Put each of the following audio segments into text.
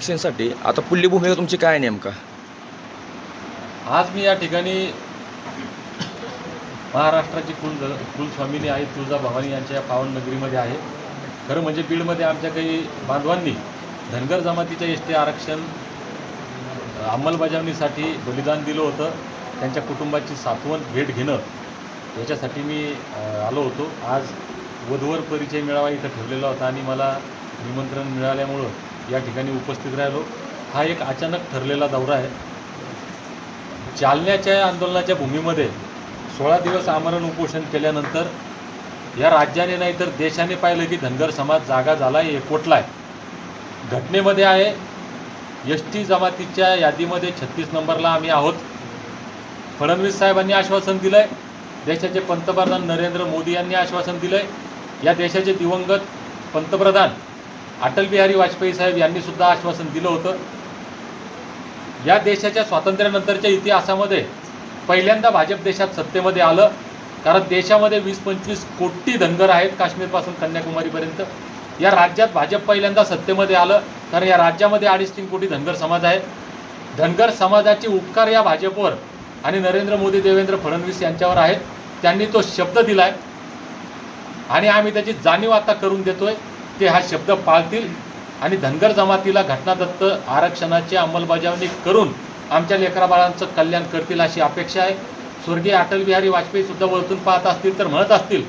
ॲक्शनसाठी आता पुल्ली भूमिका तुमची काय नेमका? आज मी या ठिकाणी महाराष्ट्राची कुल कुलस्वामिनी आई तुळजा भवानी यांच्या या पावन नगरीमध्ये आहे. खरं म्हणजे बीडमध्ये आमच्या काही बांधवांनी धनगर जमातीच्या एस टी आरक्षण अंमलबजावणीसाठी बलिदान दिलं होतं. त्यांच्या कुटुंबाची सातवण भेट घेणं याच्यासाठी मी आलो होतो. आज वधूवर परिचय मेळावा इथं ठेवलेला होता आणि मला निमंत्रण मिळाल्यामुळं या ठिकाणी उपस्थित राहिलो. हा एक अचानक ठरलेला दौरा आहे. जालन्याच्या आंदोलनाच्या भूमीमध्ये सोळा दिवस आमरण उपोषण केल्यानंतर या राज्याने नाही तर देशाने पाहिलं की धनगर समाज जागा झाला आहे एकवटला आहे घटनेमध्ये आहे एस टी जमातीच्या यादीमध्ये छत्तीस नंबरला आम्ही आहोत. फडणवीस साहेबांनी आश्वासन दिलं आहे देशाचे पंतप्रधान नरेंद्र मोदी यांनी आश्वासन दिलं आहे या देशाचे दिवंगत पंतप्रधान अटल बिहारी वाजपेयी साहेब यांनी सुद्धा आश्वासन दिलं होतं. या देशाच्या स्वातंत्र्यानंतरच्या इतिहासामध्ये पहिल्यांदा भाजप देशात सत्तेमध्ये आलं. कारण देशामध्ये वीस पंचवीस कोटी धनगर आहेत काश्मीरपासून कन्याकुमारीपर्यंत. या राज्यात भाजप पहिल्यांदा सत्तेमध्ये आलं. कारण या राज्यामध्ये अडीच तीन कोटी धनगर समाज आहे. धनगर समाजाचे उपकार या भाजपवर आणि नरेंद्र मोदी देवेंद्र फडणवीस यांच्यावर आहेत. त्यांनी तो शब्द दिला आहे आणि आम्ही त्याची जाणीव आता करून देतोय. ते हा शब्द पाळतील आणि धनगर जमातीला घटनादत्त आरक्षणाची अंमलबजावणी करून आमच्या लेकराबाळांचं कल्याण करतील अशी अपेक्षा आहे. स्वर्गीय अटल बिहारी वाजपेयी सुद्धा वळतून पाहत असतील तर म्हणत असतील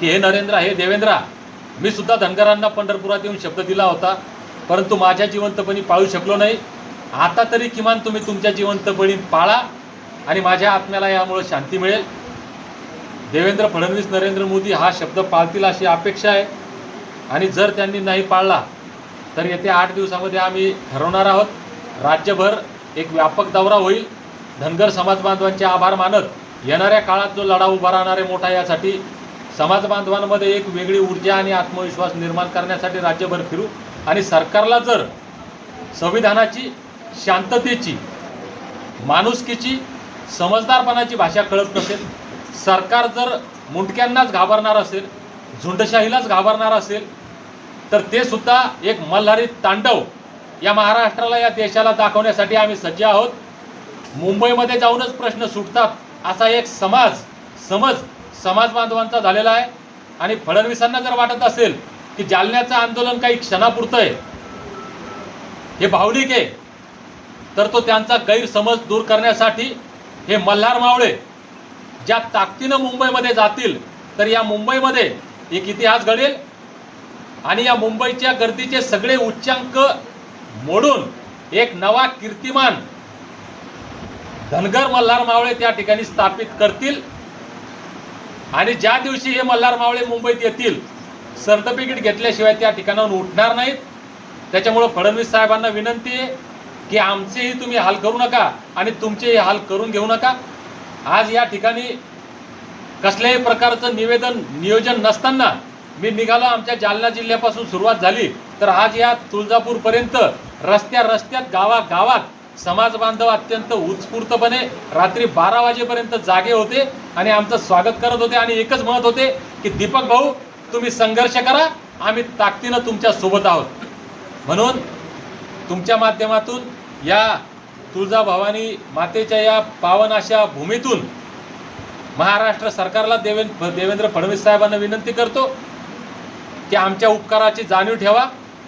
की हे नरेंद्र हे देवेंद्रा मी सुद्धा धनगरांना पंढरपुरात येऊन शब्द दिला होता परंतु माझ्या जिवंतपणी पाळू शकलो नाही. आता तरी किमान तुम्ही तुमच्या जिवंतपणी पाळा आणि माझ्या आत्म्याला यामुळे शांती मिळेल. देवेंद्र फडणवीस नरेंद्र मोदी हा शब्द पाळतील अशी अपेक्षा आहे. आणि जर त्यांनी नाही पाळला तर येत्या आठ दिवसामध्ये आम्ही ठरवणार आहोत राज्यभर एक व्यापक दौरा होईल. धनगर समाज बांधवांचे आभार मानत येणाऱ्या काळात जो लढा उभा राहणार आहे मोठा यासाठी समाज बांधवांमध्ये एक वेगळी ऊर्जा आणि आत्मविश्वास निर्माण करण्यासाठी राज्यभर फिरू. आणि सरकारला जर संविधानाची शांततेची माणुसकीची समजदारपणाची भाषा कळत नसेल सरकार जर मुंडक्यांनाच घाबरणार असेल झुंडशाहीलाच घाबरणार असेल तर ते सुद्धा एक मल्हारी तांडव या महाराष्ट्राला या देशाला दाखवण्यासाठी आम्ही सज्ज आहोत. मुंबईमध्ये जाऊनच प्रश्न सुटतात. असा एक समाज समज समाज बांधवांचा झालेला आहे. आणि फडणवीसांना जर वाटत असेल की जालन्याचं आंदोलन काही क्षणापुरतं आहे हे भावनिक आहे तर तो त्यांचा गैरसमज दूर करण्यासाठी हे मल्हार मावळे ज्या ताकदीनं मुंबईमध्ये जातील तर या मुंबईमध्ये एक इतिहास घडेल. आणि या मुंबईच्या गर्दीचे सगळे उच्चांक मोडून एक नवा कीर्तिमान धनगर मल्हार मावळे त्या ठिकाणी स्थापित करतील. आणि ज्या दिवशी हे मल्हार मावळे मुंबईत येतील सर्टिफिकेट घेतल्याशिवाय त्या ठिकाणाहून उठणार नाहीत. त्याच्यामुळं फडणवीस साहेबांना विनंती आहे की आमचेही तुम्ही हाल करू नका आणि तुमचेही हाल करून घेऊ नका. आज या ठिकाणी कसल्याही प्रकारचं निवेदन नियोजन नसताना मी निघालो आमच्या जालना जिल्ह्यापासून सुरुवात झाली. तर आज या तुळजापूरपर्यंत रस्त्या रस्त्यात गावा गावात समाज बांधव अत्यंत उत्स्फूर्तपणे रात्री बारा वाजेपर्यंत जागे होते आणि आमचं स्वागत करत होते आणि एकच म्हणत होते की दीपक भाऊ तुम्ही संघर्ष करा आम्ही ताकदीनं तुमच्यासोबत आहोत. म्हणून तुमच्या माध्यमातून या तुळजाभवानी मातेच्या या पावन अशा भूमीतून महाराष्ट्र सरकारला देवेंद्र देवेंद्र फडणवीस साहेबांना विनंती करतो की आमच्या उपकाराची जाणीव ठेवा.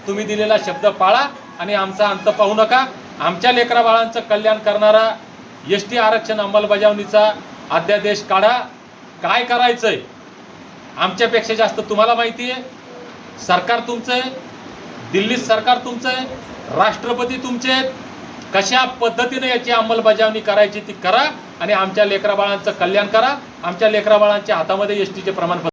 तुम्ही दिलेला शब्द पाळा आणि आमचा अंत पाहू नका. आमच्या लेकरा बाळांचं कल्याण करणारा एस टी आरक्षण अंमलबजावणीचा अध्यादेश काढा. काय करायचंय? आमच्यापेक्षा जास्त तुम्हाला माहिती आहे. सरकार तुमचं आहे. दिल्लीत सरकार तुमचं आहे. राष्ट्रपती तुमचे आहेत. कशा पद्धतीने याची अंमलबजावणी करायची ती करा आणि आमच्या लेकराबाळांचं कल्याण करा. आमच्या लेकराबाळांच्या हातामध्ये एस टीचे प्रमाणपत्र